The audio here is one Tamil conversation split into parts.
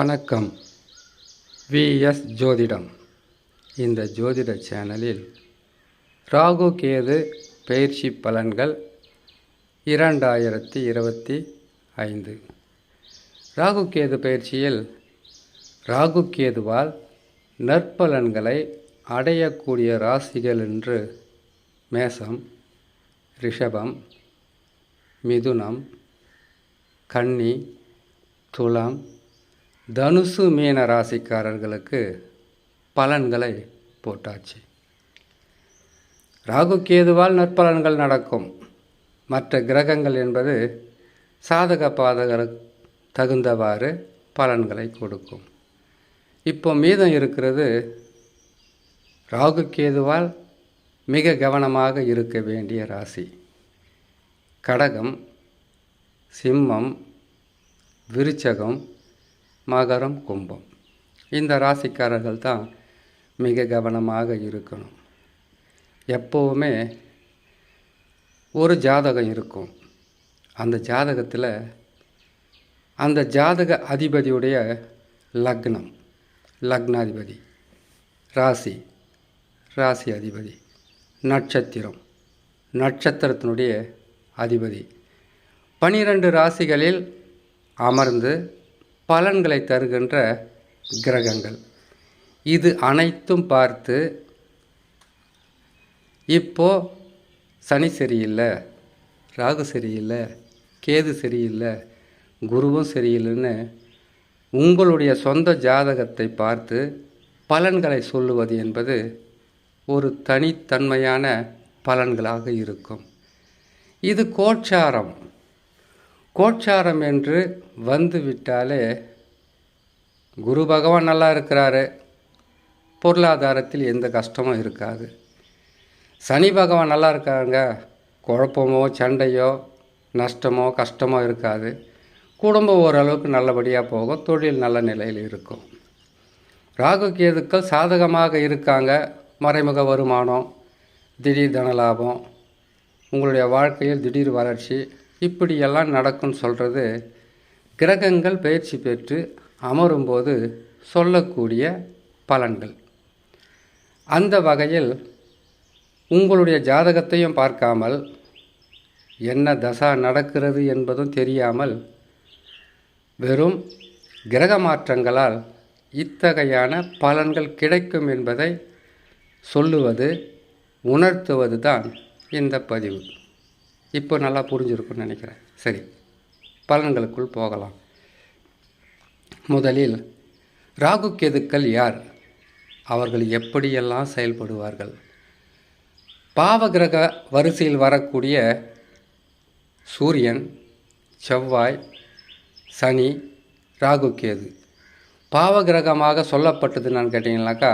வணக்கம். விஎஸ் ஜோதிடம். இந்த ஜோதிட சேனலில் ராகு கேது பயிற்சி பலன்கள் இரண்டாயிரத்தி இருபத்தி ஐந்து. ராகு கேது பயிற்சியில் ராகு கேதுவால் நற்பலன்களை அடையக்கூடிய ராசிகள் என்று மேசம் ரிஷபம் மிதுனம் கன்னி துலாம் தனுசு மீன ராசிக்காரர்களுக்கு பலன்களை போட்டாச்சு. ராகு கேதுவால் நற்பலன்கள் நடக்கும். மற்ற கிரகங்கள் என்பது சாதக பாதகருக்கு தகுந்தவாறு பலன்களை கொடுக்கும். இப்போ மீதம் இருக்கிறது ராகு கேதுவால் மிக கவனமாக இருக்க வேண்டிய ராசி. கடகம் சிம்மம் விருச்சகம் மகரம் கும்பம். இந்த ராசிக்காரர்கள் தான் மிக கவனமாக இருக்கணும். எப்போவுமே ஒரு ஜாதகம் இருக்கும். அந்த ஜாதகத்தில் அந்த ஜாதக அதிபதியுடைய லக்னம் லக்னாதிபதி ராசி ராசி அதிபதி நட்சத்திரம் நட்சத்திரத்தினுடைய அதிபதி. பனிரெண்டு ராசிகளில் அமர்ந்து பலன்களை தருகின்ற கிரகங்கள். இது அனைத்தும் பார்த்து இப்போ சனி சரியில்லை ராகு சரியில்லை கேது சரியில்லை குருவும் சரியில்லைன்னு உங்களுடைய சொந்த ஜாதகத்தை பார்த்து பலன்களை சொல்லுவது என்பது ஒரு தனித்தன்மையான பலன்களாக இருக்கும். இது கோச்சாரம் கோட்சாரம் என்று வந்து விட்டாலே குரு பகவான் நல்லா இருக்கிறாரு. பொருளாதாரத்தில் எந்த கஷ்டமும் இருக்காது. சனி பகவான் நல்லா இருக்காங்க குழப்பமோ சண்டையோ நஷ்டமோ கஷ்டமோ இருக்காது. குடும்பம் ஓரளவுக்கு நல்லபடியாக போகும். தொழில் நல்ல நிலையில் இருக்கும். ராகு கேதுக்கள் சாதகமாக இருக்காங்க. மறைமுக வருமானம் திடீர் தனலாபம் உங்களுடைய வாழ்க்கையில் திடீர் வளர்ச்சி இப்படியெல்லாம் நடக்கும்னு சொல்கிறது கிரகங்கள் பயிற்சி பெற்று அமரும்போது சொல்லக்கூடிய பலன்கள். அந்த வகையில் உங்களுடைய ஜாதகத்தையும் பார்க்காமல் என்ன தசா நடக்கிறது என்பதும் தெரியாமல் வெறும் கிரக மாற்றங்களால் இத்தகையான பலன்கள் கிடைக்கும் என்பதை சொல்லுவது உணர்த்துவது தான் இந்த பதிவு. இப்போ நல்லா புரிஞ்சிருக்கும்னு நினைக்கிறேன். சரி பலன்களுக்குள் போகலாம். முதலில் ராகு கேதுக்கள் யார்? அவர்கள் எப்படியெல்லாம் செயல்படுவார்கள்? பாவகிரக வரிசையில் வரக்கூடிய சூரியன் செவ்வாய் சனி ராகு கேது. பாவகிரகமாக சொல்லப்பட்டது நான் கேட்டிங்கனாக்கா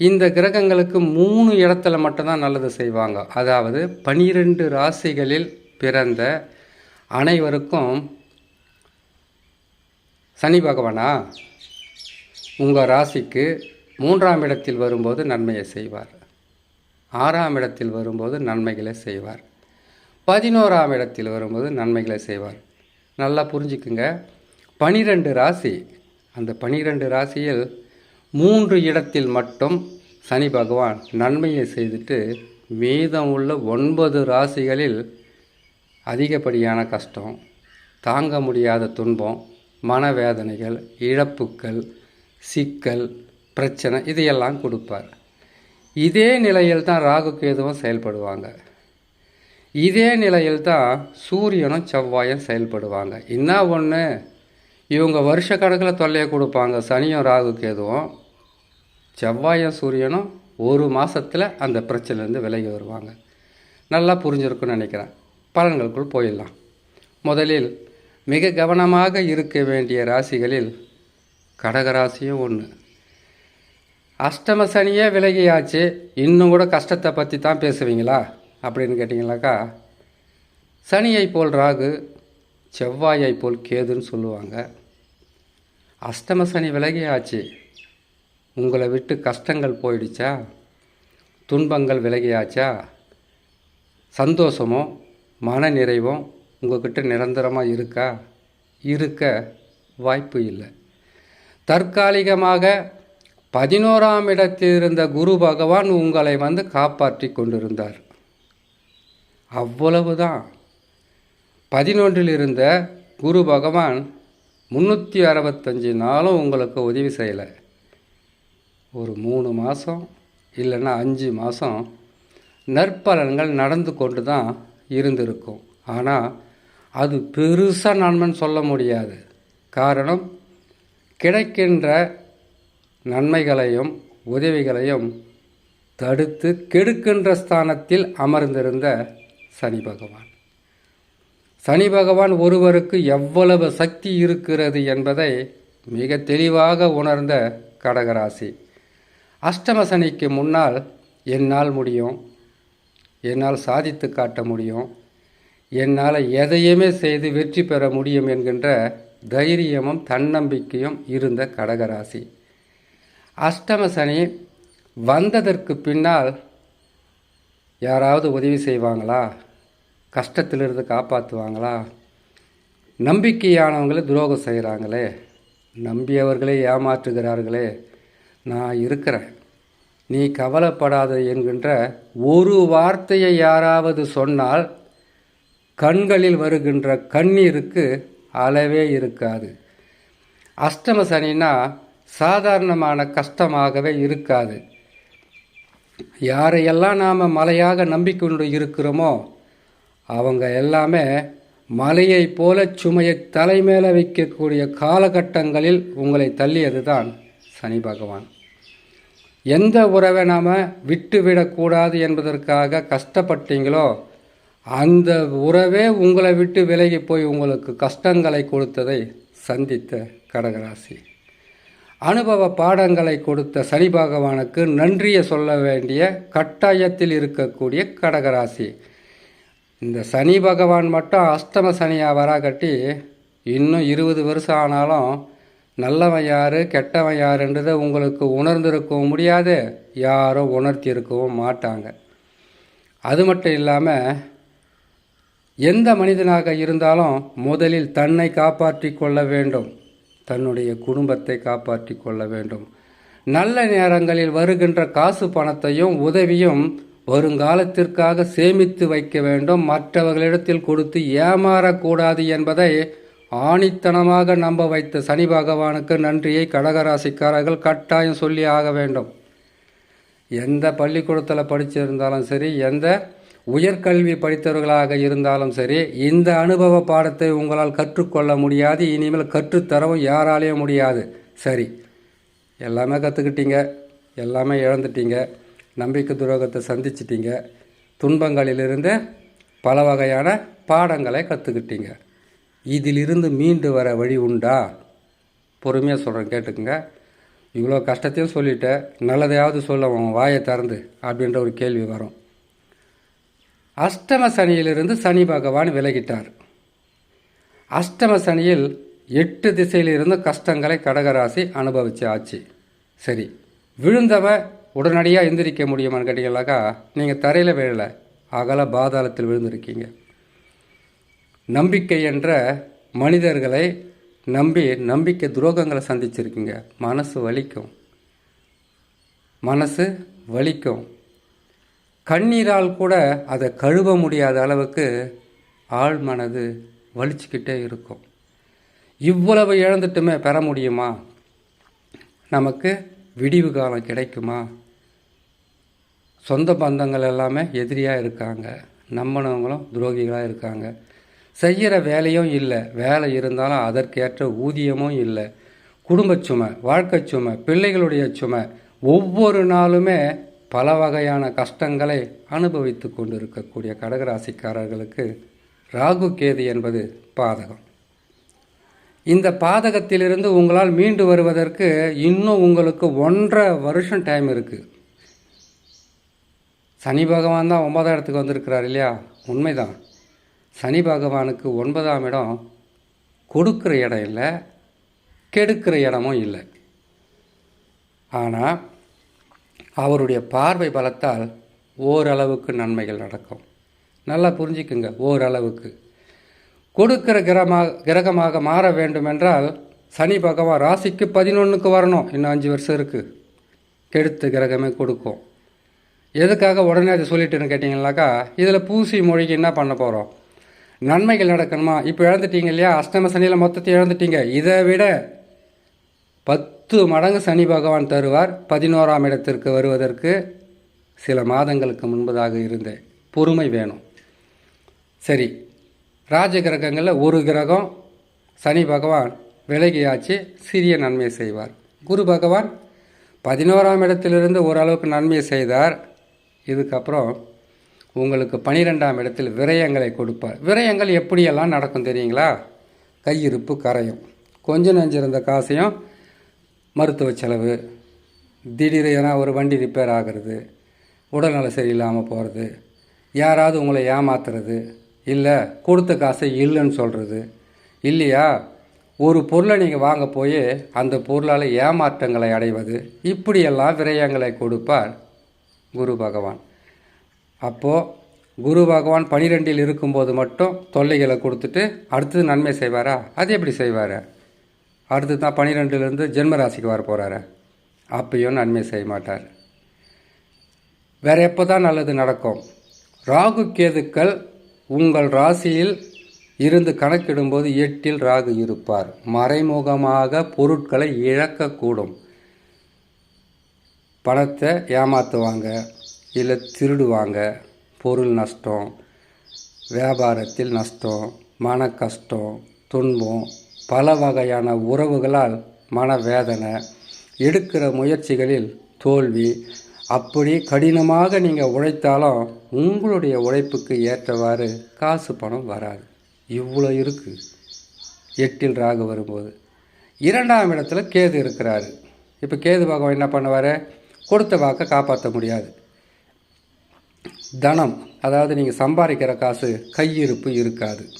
இந்த கிரகங்களுக்கு மூணு இடத்துல மட்டும்தான் நல்லது செய்வாங்க. அதாவது பனிரெண்டு ராசிகளில் பிறந்த அனைவருக்கும் சனி பகவானா? உங்கள் ராசிக்கு மூன்றாம் இடத்தில் வரும்போது நன்மையை செய்வார். ஆறாம் இடத்தில் வரும்போது நன்மைகளை செய்வார். பதினோராம் இடத்தில் வரும்போது நன்மைகளை செய்வார். நல்லா புரிஞ்சுக்குங்க. பனிரெண்டு ராசி. அந்த பனிரெண்டு ராசியில் மூன்று இடத்தில் மட்டும் சனி பகவான் நன்மையை செய்துட்டு மீதம் உள்ள ஒன்பது ராசிகளில் அதிகப்படியான கஷ்டம் தாங்க முடியாத துன்பம் மனவேதனைகள் இழப்புக்கள் சிக்கல் பிரச்சனை இதையெல்லாம் கொடுப்பார். இதே நிலையில் தான் ராகு கேதுவும் செயல்படுவாங்க. இதே நிலையில் தான் சூரியனும் செவ்வாயும் செயல்படுவாங்க. என்ன ஒன்று இவங்க வருஷ கணக்கில் தொல்லையை கொடுப்பாங்க. சனியும் ராகு கேதுவும். செவ்வாயும் சூரியனும் ஒரு மாதத்தில் அந்த பிரச்சனைலேருந்து விலகி வருவாங்க. நல்லா புரிஞ்சிருக்குன்னு நினைக்கிறேன். பலன்களுக்குள் போயிடலாம். முதலில் மிக கவனமாக இருக்க வேண்டிய ராசிகளில் கடகராசியும் ஒன்று அஷ்டம சனியே விலகியாச்சு. இன்னும் கூட கஷ்டத்தை பற்றி தான் பேசுவீங்களா? அப்படின்னு கேட்டிங்களாக்கா சனியை போல் ராகு செவ்வாயை போல் கேதுன்னு சொல்லுவாங்க. அஷ்டம சனி விலகியாச்சு. உங்களை விட்டு கஷ்டங்கள் போயிடுச்சா? துன்பங்கள் விலகியாச்சா? சந்தோஷமும் மன நிறைவும் உங்ககிட்ட நிரந்தரமாக இருக்கா? இருக்க வாய்ப்பு இல்லை. தற்காலிகமாக பதினோராம் இடத்தில் இருந்த குரு பகவான் உங்களை வந்து காப்பாற்றி கொண்டிருந்தார். அவ்வளவுதான். பதினொன்றில் இருந்த குரு பகவான் முந்நூற்றி அறுபத்தஞ்சு நாளும் உங்களுக்கு உதவி செய்யலை. ஒரு மூணு மாதம் இல்லைன்னா அஞ்சு மாதம் நற்பலன்கள் நடந்து கொண்டு தான் இருந்திருக்கும். ஆனால் அது பெருசாக நன்மைன்னு சொல்ல முடியாது. காரணம் கிடைக்கின்ற நன்மைகளையும் உதவிகளையும் தடுத்து கெடுக்கின்ற ஸ்தானத்தில் அமர்ந்திருந்த சனி பகவான். சனி பகவான் ஒருவருக்கு எவ்வளவு சக்தி இருக்கிறது என்பதை மிக தெளிவாக உணர்ந்த கடகராசி. அஷ்டம சனிக்கு முன்னால் என்னால் முடியும். என்னால் சாதித்து காட்ட முடியும். என்னால் எதையுமே செய்து வெற்றி பெற முடியும் என்கின்ற தைரியமும் தன்னம்பிக்கையும் இருந்த கடகராசி. அஷ்டம சனி வந்ததற்கு பின்னால் யாராவது உதவி செய்வாங்களா? கஷ்டத்திலிருந்து காப்பாற்றுவாங்களா? நம்பிக்கையானவங்களே துரோகம் செய்கிறாங்களே. நம்பியவர்களே ஏமாற்றுகிறார்களே. நான் இருக்கிறேன். நீ கவலைப்படாத என்கின்ற ஒரு வார்த்தையை யாராவது சொன்னால் கண்களில் வருகின்ற கண்ணீருக்கு அளவே இருக்காது. அஷ்டம சனினா சாதாரணமான கஷ்டமாகவே இருக்காது. யாரையெல்லாம் நாம் மலையாக நம்பிக்கொண்டு இருக்கிறோமோ அவங்க எல்லாமே மலையை போல சுமையை தலைமேல வைக்கக்கூடிய காலகட்டங்களில் உங்களை தள்ளியது தான் சனி பகவான். எந்த உறவை நாம் விட்டுவிடக்கூடாது என்பதற்காக கஷ்டப்பட்டீங்களோ அந்த உறவே உங்களை விட்டு விலகி போய் உங்களுக்கு கஷ்டங்களை கொடுத்ததை சந்தித்த கடகராசி. அனுபவ பாடங்களை கொடுத்த சனி பகவானுக்கு நன்றியை சொல்ல வேண்டிய கட்டாயத்தில் இருக்கக்கூடிய கடகராசி. இந்த சனி பகவான் மட்டும் அஷ்டம சனியாக வராகட்டி இன்னும் இருபது வருஷம் ஆனாலும் நல்லவன் யார் கெட்டவன் யாருன்றதை உங்களுக்கு உணர்ந்திருக்கவும் முடியாது. யாரும் உணர்த்தி இருக்கவும் மாட்டாங்க. அது மட்டும் இல்லாமல் எந்த மனிதனாக இருந்தாலும் முதலில் தன்னை காப்பாற்றி கொள்ள வேண்டும். தன்னுடைய குடும்பத்தை காப்பாற்றி கொள்ள வேண்டும். நல்ல நேரங்களில் வருகின்ற காசு பணத்தையும் உதவியும் வருங்காலத்திற்காக சேமித்து வைக்க வேண்டும். மற்றவர்களிடத்தில் கொடுத்து ஏமாறக்கூடாது என்பதை ஆணித்தனமாக நம்ப வைத்த சனி பகவானுக்கு நன்றியை கடகராசிக்காரர்கள் கட்டாயம் சொல்லி ஆக வேண்டும். எந்த பள்ளிக்கூடத்தில் படிச்சிருந்தாலும் சரி எந்த உயர்கல்வி படித்தவர்களாக இருந்தாலும் சரி இந்த அனுபவ பாடத்தை உங்களால் கற்றுக்கொள்ள முடியாது. இனிமேல் கற்றுத்தரவும் யாராலேயும் முடியாது. சரி எல்லாமே கற்றுக்கிட்டீங்க எல்லாமே இழந்துட்டீங்க. நம்பிக்கை துரோகத்தை சந்திச்சிட்டீங்க. துன்பங்களிலிருந்து பல வகையான பாடங்களை கற்றுக்கிட்டீங்க இதிலிருந்து மீண்டு வர வழி உண்டா? பொறுமையாக சொல்கிறேன் கேட்டுக்குங்க. இவ்வளோ கஷ்டத்தையும் சொல்லிட்டேன் நல்லதையாவது சொல்ல அவன் வாயை திறந்து அப்படின்ற ஒரு கேள்வி வரும். அஷ்டம சனியிலிருந்து சனி பகவான் விலகிட்டார். அஷ்டம சனியில் எட்டு திசையிலிருந்து கஷ்டங்களை கடகராசி அனுபவிச்சு ஆச்சு. சரி விழுந்தவன் உடனடியாக எந்திரிக்க முடியுமான்னு கேட்டீங்கன்னாக்கா நீங்கள் தரையில் விழலை. அகல பாதாளத்தில் விழுந்திருக்கீங்க. நம்பிக்கை என்ற மனிதர்களை நம்பி நம்பிக்கை துரோகங்களை சந்திச்சிருக்கீங்க. மனசு வலிக்கும். மனசு வலிக்கும். கண்ணீரால் கூட அதை கழுவ முடியாத அளவுக்கு ஆள் மனது வலிச்சுக்கிட்டே இருக்கும். இவ்வளவு இழந்துட்டுமே பெற முடியுமா? நமக்கு விடிவு காலம் கிடைக்குமா? சொந்த பந்தங்கள் எல்லாமே எதிரியாக இருக்காங்க. நம்மனவங்களும் துரோகிகளாக இருக்காங்க. செய்கிற வேலையும் இல்லை. வேலை இருந்தாலும் அதற்கேற்ற ஊதியமும் இல்லை. குடும்ப சுமை வாழ்க்கை சுமை பிள்ளைகளுடைய சுமை ஒவ்வொரு நாளுமே பல வகையான கஷ்டங்களை அனுபவித்து கொண்டு இருக்கக்கூடிய கடகராசிக்காரர்களுக்கு ராகு கேது என்பது பாதகம். இந்த பாதகத்திலிருந்து உங்களால் மீண்டு வருவதற்கு இன்னும் உங்களுக்கு ஒன்றரை வருஷம் டைம் இருக்குது சனி பகவான் தான் ஒன்பதாம் இடத்துக்கு வந்திருக்கிறார் இல்லையா? உண்மைதான். சனி பகவானுக்கு ஒன்பதாம் இடம் கொடுக்குற இடம் இல்லை கெடுக்கிற இடமும் இல்லை. ஆனால் அவருடைய பார்வை பலத்தால் ஓரளவுக்கு நன்மைகள் நடக்கும். நல்லா புரிஞ்சுக்குங்க ஓரளவுக்கு. கொடுக்கிற கிரகமாக கிரகமாக மாற வேண்டுமென்றால் சனி பகவான் ராசிக்கு பதினொன்றுக்கு வரணும். இன்னும் அஞ்சு வருஷம் இருக்குது கெடுத்து கிரகமே கொடுக்கும். எதுக்காக உடனே அதை சொல்லிட்டுன்னு கேட்டிங்கனாக்கா இதில் பூசி மொழிக்கு என்ன பண்ண போகிறோம் நன்மைகள் நடக்கணுமா? இப்போ இழந்துட்டீங்க இல்லையா? அஷ்டம சனியில் மொத்தத்தை இழந்துட்டீங்க. இதை விட பத்து மடங்கு சனி பகவான் தருவார் பதினோராம் இடத்திற்கு வருவதற்கு சில மாதங்களுக்கு முன்பதாக இருந்த. பொறுமை வேணும். சரி ராஜ கிரகங்களில் ஒரு கிரகம் சனி பகவான் விலகியாச்சு சிறிய நன்மை செய்வார். குரு பகவான் பதினோராம் இடத்திலிருந்து ஓரளவுக்கு நன்மை செய்தார். இதுக்கப்புறம் உங்களுக்கு பனிரெண்டாம் இடத்தில் விரயங்களை கொடுப்பார். விரயங்கள் எப்படியெல்லாம் நடக்கும் தெரியுங்களா? கையிருப்பு கரையும். கொஞ்சம் நஞ்சிருந்த காசையும் மருத்துவ செலவு திடீர் ஏன்னா ஒரு வண்டி ரிப்பேர் ஆகிறது உடல்நலம் சரியில்லாமல் போகிறது யாராவது உங்களை ஏமாத்துறது இல்லை கொடுத்த காசை இல்லைன்னு சொல்கிறது இல்லையா? ஒரு பொருளை நீங்கள் வாங்க போய் அந்த பொருளால் ஏமாற்றங்களை அடைவது இப்படியெல்லாம் விரயங்களை கொடுப்பார் குரு பகவான். அப்போது குரு பகவான் பனிரெண்டில் இருக்கும்போது மட்டும் தொல்லைகளை கொடுத்துட்டு அடுத்தது நன்மை செய்வாரா? அது எப்படி செய்வார்? அடுத்து தான் பனிரெண்டுலேருந்து ஜென்ம ராசிக்கு வர போகிறாரு அப்பயும் நன்மை செய்ய மாட்டார். வேறு எப்போ தான் நல்லது நடக்கும்? ராகு கேதுக்கள் உங்கள் ராசியில் இருந்து கணக்கிடும்போது எட்டில் ராகு இருப்பார். மறைமுகமாக பொருட்களை இழக்கக்கூடும். பணத்தை ஏமாற்றுவாங்க இல்லை திருடுவாங்க. பொருள் நஷ்டம் வியாபாரத்தில் நஷ்டம் மன கஷ்டம் துன்பம் பல வகையான உறவுகளால் மனவேதனை. எடுக்கிற முயற்சிகளில் தோல்வி. அப்படி கடினமாக நீங்கள் உழைத்தாலும் உங்களுடைய உழைப்புக்கு ஏற்றவாறு காசு பணம் வராது. இவ்வளோ இருக்குது எட்டில் ராகு வரும்போது. இரண்டாம் இடத்துல கேது இருக்கிறாரு. இப்போ கேது பகவான் என்ன பண்ணுவார்? கொடுத்த வாக்கை காப்பாற்ற முடியாது. தனம் அதாவது நீங்கள் சம்பாதிக்கிற காசு கையிருப்பு இருக்காது.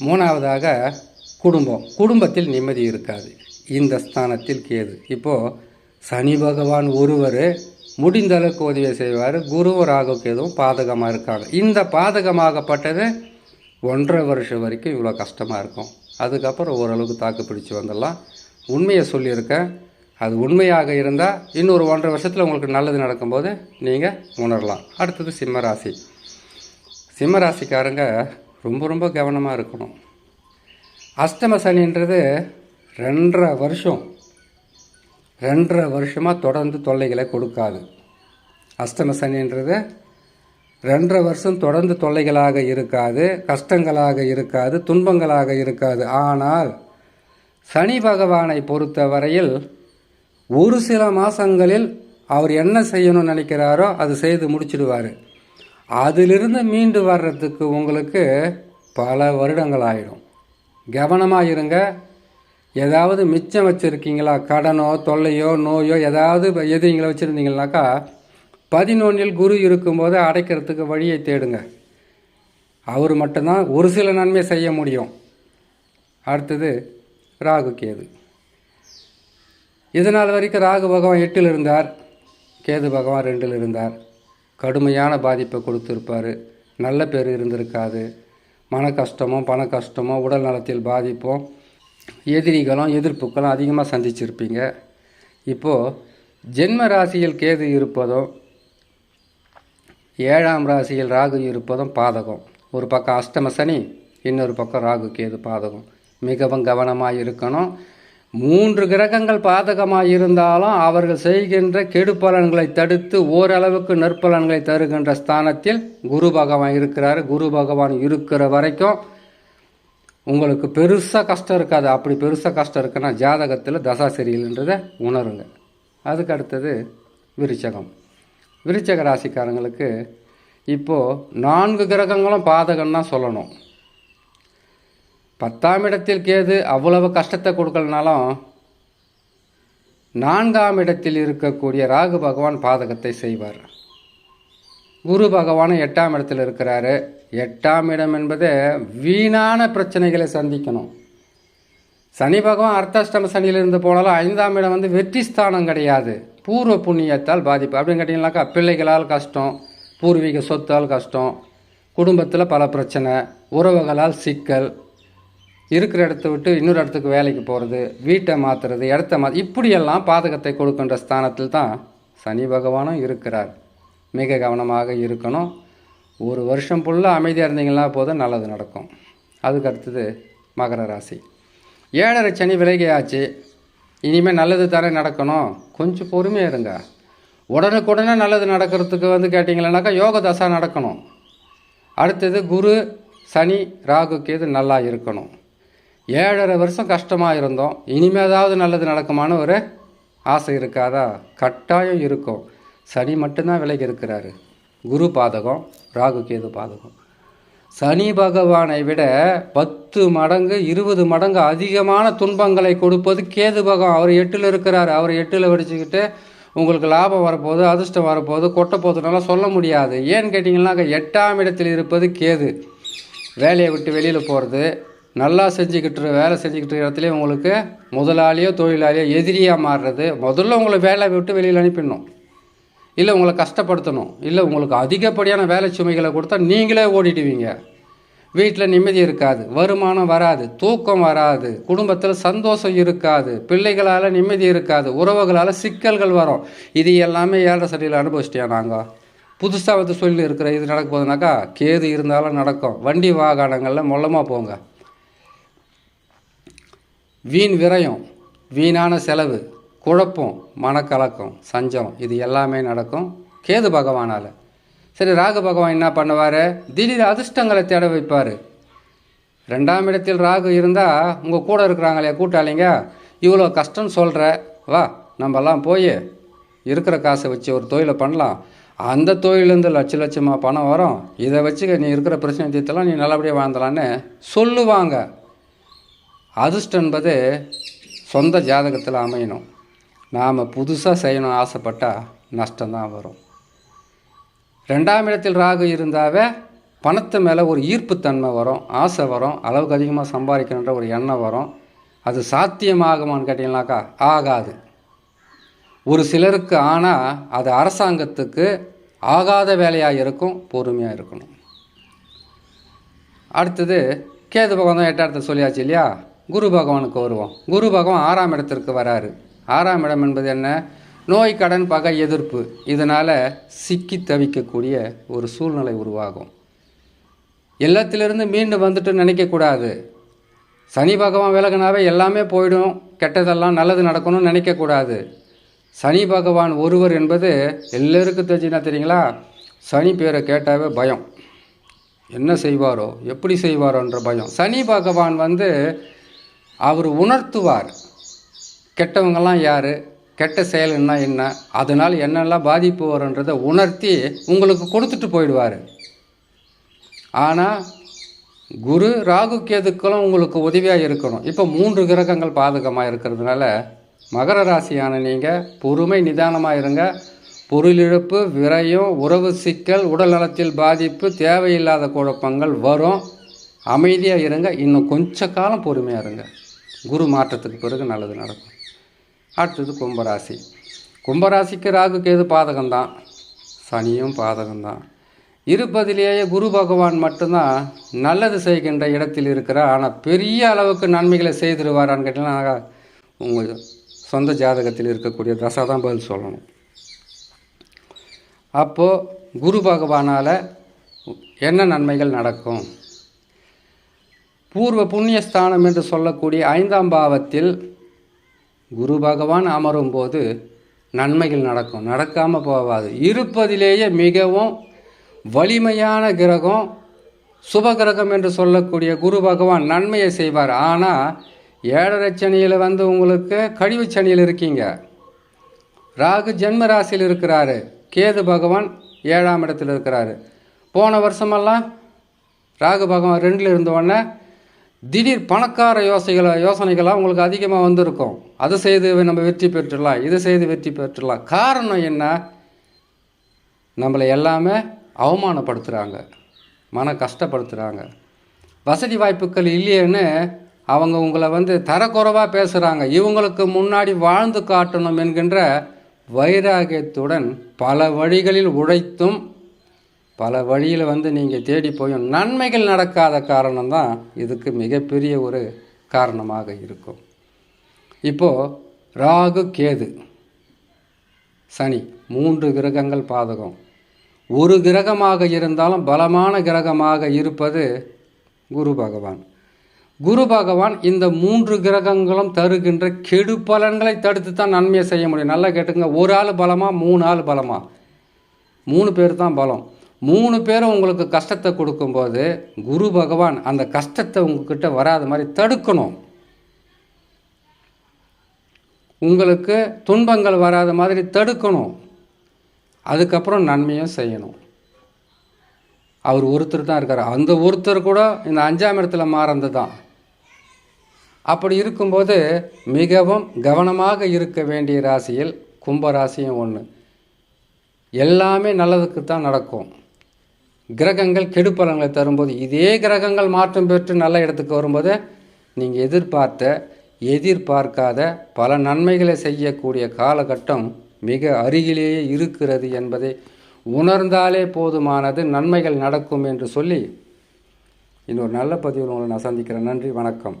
மூணாவதாக குடும்பம். குடும்பத்தில் நிம்மதி இருக்காது. இந்த ஸ்தானத்தில் கேது. இப்போது சனி பகவான் ஒருவர் முடிந்த அளவுக்கு உதவி செய்வார். குருவும் ராகு பாதகமாக இருக்காங்க. இந்த பாதகமாகப்பட்டது ஒன்றரை வருஷம் வரைக்கும் இவ்வளோ கஷ்டமாக இருக்கும். அதுக்கப்புறம் ஓரளவுக்கு தாக்கு பிடிச்சி வந்துடலாம். உண்மையை சொல்லியிருக்கேன். அது உண்மையாக இருந்தால் இன்னொரு ஒன்றரை வருஷத்தில் உங்களுக்கு நல்லது நடக்கும்போது நீங்கள் உணரலாம். அடுத்தது சிம்மராசி. சிம்மராசிக்காரங்க ரொம்ப ரொம்ப கவனமாக இருக்கணும். அஷ்டம சனின்றது ரெண்டரை வருஷம். ரெண்டரை வருஷமாக தொடர்ந்து தொல்லைகளை கொடுக்காது. அஷ்டம சனின்றது ரெண்டரை வருஷம் தொடர்ந்து தொல்லைகளாக இருக்காது கஷ்டங்களாக இருக்காது துன்பங்களாக இருக்காது. ஆனால் சனி பகவானை பொறுத்த வரையில் ஒரு சில மாதங்களில் அவர் என்ன செய்யணும்னு நினைக்கிறாரோ அது செய்து முடிச்சிடுவார். அதிலிருந்து மீண்டு வர்றதுக்கு உங்களுக்கு பல வருடங்கள் ஆயிடும். கவனமாக இருங்க. ஏதாவது மிச்சம் வச்சுருக்கீங்களா? கடனோ தொல்லையோ நோயோ ஏதாவது எதுங்களை வச்சுருந்தீங்கனாக்கா பதினொன்றில் குரு இருக்கும்போது அடைக்கிறதுக்கு வழியை தேடுங்க. அவர் மட்டும்தான் ஒரு சில நன்மை செய்ய முடியும். அடுத்தது ராகு கேது. இதனால் வரைக்கும் ராகு பகவான் எட்டில் இருந்தார் கேது பகவான் ரெண்டில் இருந்தார். கடுமையான பாதிப்பை கொடுத்துருப்பார். நல்ல பேர் இருந்திருக்காது. மன கஷ்டமோ பண கஷ்டமோ உடல் நலத்தில் பாதிப்பும் எதிரிகளும் எதிர்ப்புகளும் அதிகமாக சந்திச்சிருப்பீங்க. இப்போது ஜென்ம ராசியில் கேது இருப்பதும் ஏழாம் ராசியில் ராகு இருப்பதும் பாதகம். ஒரு பக்கம் அஷ்டம சனி இன்னொரு பக்கம் ராகு கேது பாதகம். மிகவும் கவனமாக இருக்கணும். மூன்று கிரகங்கள் பாதகமாக இருந்தாலும் அவர்கள் செய்கின்ற கெடுபலன்களை தடுத்து ஓரளவுக்கு நற்பலன்களை தருகின்ற ஸ்தானத்தில் குரு பகவான் இருக்கிறார். குரு பகவான் இருக்கிற வரைக்கும் உங்களுக்கு பெருசாக கஷ்டம் இருக்காது. அப்படி பெருசாக கஷ்டம் இருக்குன்னா ஜாதகத்தில் தசா சரியில்லைன்றதை உணருங்க. அதுக்கு அடுத்தது விருச்சகம். விருச்சக ராசிக்காரங்களுக்கு இப்போது நான்கு கிரகங்களும் பாதகம் தான் சொல்லணும். பத்தாம் இடத்தில் கேது அவ்வளவு கஷ்டத்தை கொடுக்கலனாலும் நான்காம் இடத்தில் இருக்கக்கூடிய ராகு பகவான் பாதகத்தை செய்வார். குரு பகவானும் எட்டாம் இடத்தில் இருக்கிறாரு. எட்டாம் இடம் என்பது வீணான பிரச்சனைகளை சந்திக்கணும். சனி பகவான் அர்த்தாஷ்டம சனியிலிருந்து போனாலும் ஐந்தாம் இடம் வந்து வெற்றி ஸ்தானம் கிடையாது. பூர்வ புண்ணியத்தால் பாதிப்பு. அப்படின்னு கேட்டிங்கனாக்கா பிள்ளைகளால் கஷ்டம் பூர்வீக சொத்தால் கஷ்டம் குடும்பத்தில் பல பிரச்சனை உறவுகளால் சிக்கல் இருக்கிற இடத்த விட்டு இன்னொரு இடத்துக்கு வேலைக்கு போகிறது வீட்டை மாற்றுறது இடத்த மா இப்படியெல்லாம் பாதகத்தை கொடுக்கின்ற ஸ்தானத்தில் தான் சனி பகவானும் இருக்கிறார். மிக கவனமாக இருக்கணும். ஒரு வருஷம் ஃபுல்லாக அமைதியாக இருந்தீங்கன்னா போதும் நல்லது நடக்கும். அதுக்கு அடுத்தது மகர ராசி. ஏழரை சனி விலகியாச்சு. இனிமேல் நல்லது தானே நடக்கணும். கொஞ்சம் பொறுமையாக இருங்க. உடனுக்குடனே நல்லது நடக்கிறதுக்கு வந்து கேட்டிங்களேனாக்கா யோக தசா நடக்கணும். அடுத்தது குரு சனி ராகு கேது நல்லா இருக்கணும். ஏழரை வருஷம் கஷ்டமாக இருந்தோம் இனிமேதாவது நல்லது நடக்குமான்னு ஒரு ஆசை இருக்காதா? கட்டாயம் இருக்கும். சனி மட்டும்தான் விலகி இருக்கிறாரு. குரு பாதகம் ராகு கேது பாதகம். சனி பகவானை விட பத்து மடங்கு இருபது மடங்கு அதிகமான துன்பங்களை கொடுப்பது கேது பகவான். அவர் எட்டில் இருக்கிறார். அவர் எட்டில் வடிச்சுக்கிட்டு உங்களுக்கு லாபம் வரப்போகுது அதிர்ஷ்டம் வரப்போகுது கொட்ட போகுதுனால சொல்ல முடியாது. ஏன்னு கேட்டிங்கன்னாக்கா எட்டாம் இடத்தில் இருப்பது கேது. வேலையை விட்டு வெளியில் போகிறது நல்லா செஞ்சுக்கிட்டு வேலை செஞ்சுக்கிட்டு இடத்துலேயே உங்களுக்கு முதலாளியோ தொழிலாளியோ எதிரியாக மாறுறது முதல்ல உங்களை வேலை விட்டு வெளியில் அனுப்பிடணும். இல்லை உங்களை கஷ்டப்படுத்தணும். இல்லை உங்களுக்கு அதிகப்படியான வேலை சுமைகளை கொடுத்தா நீங்களே ஓடிடுவீங்க. வீட்டில் நிம்மதி இருக்காது வருமானம் வராது தூக்கம் வராது குடும்பத்தில் சந்தோஷம் இருக்காது பிள்ளைகளால் நிம்மதி இருக்காது உறவுகளால் சிக்கல்கள் வரும். இது எல்லாமே ஏழரை சடியில் அனுபவிச்சிட்டியா நாங்கள் புதுசாக வந்து சொல்லி இருக்கிற இது நடக்க போதுனாக்கா கேது இருந்தாலும் நடக்கும். வண்டி வாகனங்களில் மொல்லமாக போங்க. வீண் விரயம் வீணான செலவு குழப்பம் மனக்கலக்கம் சஞ்சம் இது எல்லாமே நடக்கும் கேது பகவானால். சரி ராகு பகவான் என்ன பண்ணுவார்? திடீர் அதிர்ஷ்டங்களை தேட வைப்பார். ரெண்டாம் இடத்தில் ராகு இருந்தால் உங்கள் கூட இருக்கிறாங்களே கூட்டாளிங்க இவ்வளோ கஷ்டம்னு சொல்கிற வா நம்மலாம் போய் இருக்கிற காசை வச்சு ஒரு தொழிலை பண்ணலாம். அந்த தொழிலேருந்து லட்ச லட்சமாக பணம் வரும். இதை வச்சு நீ இருக்கிற பிரச்சனை தீர்த்தலாம் நீ நல்லபடியாக வாழ்ந்தலான்னு சொல்லுவாங்க. அதிர்ஷ்டம் என்பது சொந்த ஜாதகத்தில் அமையணும். நாம் புதுசாக செய்யணும் ஆசைப்பட்டால் நஷ்டம்தான் வரும். ரெண்டாம் இடத்தில் ராகு இருந்தாவே பணத்து மேலே ஒரு ஈர்ப்புத்தன்மை வரும் ஆசை வரும் அளவுக்கு அதிகமாக சம்பாதிக்கணுன்ற ஒரு எண்ணம் வரும். அது சாத்தியமாகுமான்னு கேட்டிங்கனாக்கா ஆகாது. ஒரு சிலருக்கு ஆனால் அது அரசாங்கத்துக்கு ஆகாத வேலையாக இருக்கும் பொறுமையாக இருக்கணும். அடுத்தது கேது பகவான் தான் சொல்லியாச்சு இல்லையா? குரு பகவானுக்கு வருவோம். குரு பகவான் ஆறாம் இடத்திற்கு வராரு. ஆறாம் இடம் என்பது என்ன? நோய் கடன் பகை எதிர்ப்பு. இதனால் சிக்கி தவிக்கக்கூடிய ஒரு சூழ்நிலை உருவாகும். எல்லாத்திலிருந்து மீண்டு வந்துட்டு நினைக்கக்கூடாது. சனி பகவான் விலகினாவே எல்லாமே போயிடும். கெட்டதெல்லாம் நல்லது நடக்கணும்னு நினைக்கக்கூடாது. சனி பகவான் ஒருவர் என்பது எல்லோருக்கும் தெரிஞ்சுன்னா தெரியுங்களா? சனி பேரை கேட்டாவே பயம். என்ன செய்வாரோ எப்படி செய்வாரோன்ற பயம். சனி பகவான் வந்து அவர் உணர்த்துவார். கெட்டவங்கெல்லாம் யார்? கெட்ட செயல்னா என்ன அதனால் என்னெல்லாம் பாதிப்பு வரும்ன்றதை உணர்த்தி உங்களுக்கு கொடுத்துட்டு போயிடுவார். ஆனால் குரு ராகு கேதுக்களும் உங்களுக்கு உதவியாக இருக்கணும். இப்போ மூன்று கிரகங்கள் பாதகமாக இருக்கிறதுனால மகர ராசியான நீங்கள் பொறுமை நிதானமாக இருங்க. பொருளிழப்பு விரயம் உறவு சிக்கல் உடல் நலத்தில் பாதிப்பு தேவையில்லாத குழப்பங்கள் வரும். அமைதியாக இருங்க. இன்னும் கொஞ்ச காலம் பொறுமையாக இருங்க. குரு மாற்றத்துக்கு பிறகு நல்லது நடக்கும். அடுத்தது கும்பராசி. கும்பராசிக்கு ராகு கேது பாதகம்தான். சனியும் பாதகம்தான். இருப்பதிலேயே குரு பகவான் மட்டும்தான் நல்லது செய்கின்ற இடத்தில் இருக்கிறார். ஆனால் பெரிய அளவுக்கு நன்மைகளை செய்திருவாரான்னு கேட்டீங்கன்னா உங்கள் சொந்த ஜாதகத்தில் இருக்கக்கூடிய தசை தான் பதில் சொல்லணும். அப்போது குரு பகவானால் என்ன நன்மைகள் நடக்கும்? பூர்வ புண்ணியஸ்தானம் என்று சொல்லக்கூடிய ஐந்தாம் பாவத்தில் குரு பகவான் அமரும் போது நன்மைகள் நடக்கும். நடக்காமல் போகாது இருப்பதிலேயே மிகவும் வலிமையான கிரகம் சுப கிரகம் என்று சொல்லக்கூடிய குரு பகவான் நன்மையை செய்வார். ஆனால் ஏழரை சனியில் வந்து உங்களுக்கு கழிவு சனியில் இருக்கீங்க. ராகு ஜென்ம ராசியில் இருக்கிறாரு. கேது பகவான் ஏழாம் இடத்தில் இருக்கிறாரு. போன வருஷமெல்லாம் ராகு பகவான் ரெண்டில் இருந்தோடனே திடீர் பணக்கார யோசனைகளை யோசனைகளாக உங்களுக்கு அதிகமாக வந்திருக்கும். அதை செய்து நம்ம வெற்றி பெற்றுடலாம் இதை செய்து வெற்றி பெற்றுடலாம். காரணம் என்ன? நம்மளை எல்லாமே அவமானப்படுத்துகிறாங்க மன கஷ்டப்படுத்துகிறாங்க வசதி வாய்ப்புகள் இல்லையேன்னு அவங்க உங்களை வந்து தரக்குறைவாக பேசுகிறாங்க இவங்களுக்கு முன்னாடி வாழ்ந்து காட்டணும் என்கின்ற வைராகியத்துடன் பல வழிகளில் உழைத்தும் பல வழியில் வந்து நீங்கள் தேடி போயும் நன்மைகள் நடக்காத காரணம்தான் இதுக்கு மிகப்பெரிய ஒரு காரணமாக இருக்கும். இப்போது ராகு கேது சனி மூன்று கிரகங்கள் பாதகம். ஒரு கிரகமாக இருந்தாலும் பலமான கிரகமாக இருப்பது குரு பகவான். குரு பகவான் இந்த மூன்று கிரகங்களும் தருகின்ற கெடு பலன்களை தடுத்து தான் நன்மையை செய்ய முடியும். நல்லா கேட்டுங்க ஒரு ஆள் பலமா மூணு ஆள் பலமா? மூணு பேர் தான் பலம். மூணு பேரும் உங்களுக்கு கஷ்டத்தை கொடுக்கும்போது குரு பகவான் அந்த கஷ்டத்தை உங்ககிட்ட வராத மாதிரி தடுக்கணும். உங்களுக்கு துன்பங்கள் வராத மாதிரி தடுக்கணும். அதுக்கப்புறம் நன்மையும் செய்யணும். அவர் ஒருத்தர் தான் இருக்கார். அந்த ஒருத்தர் கூட இந்த அஞ்சாம் இடத்துல மாறந்து தான் அப்படி இருக்கும்போது மிகவும் கவனமாக இருக்க வேண்டிய ராசியில் கும்பராசியும் ஒன்று எல்லாமே நல்லதுக்கு தான் நடக்கும். கிரகங்கள் கெடுப்பலங்களை தரும்போது இதே கிரகங்கள் மாற்றம் பெற்று நல்ல இடத்துக்கு வரும்போது நீங்கள் எதிர்பார்த்த எதிர்பார்க்காத பல நன்மைகளை செய்யக்கூடிய காலகட்டம் மிக அருகிலேயே இருக்கிறது என்பதை உணர்ந்தாலே போதுமானது நன்மைகள் நடக்கும் என்று சொல்லி இன்னொரு நல்ல பதிவில் உங்களை நான் சந்திக்கிறேன். நன்றி வணக்கம்.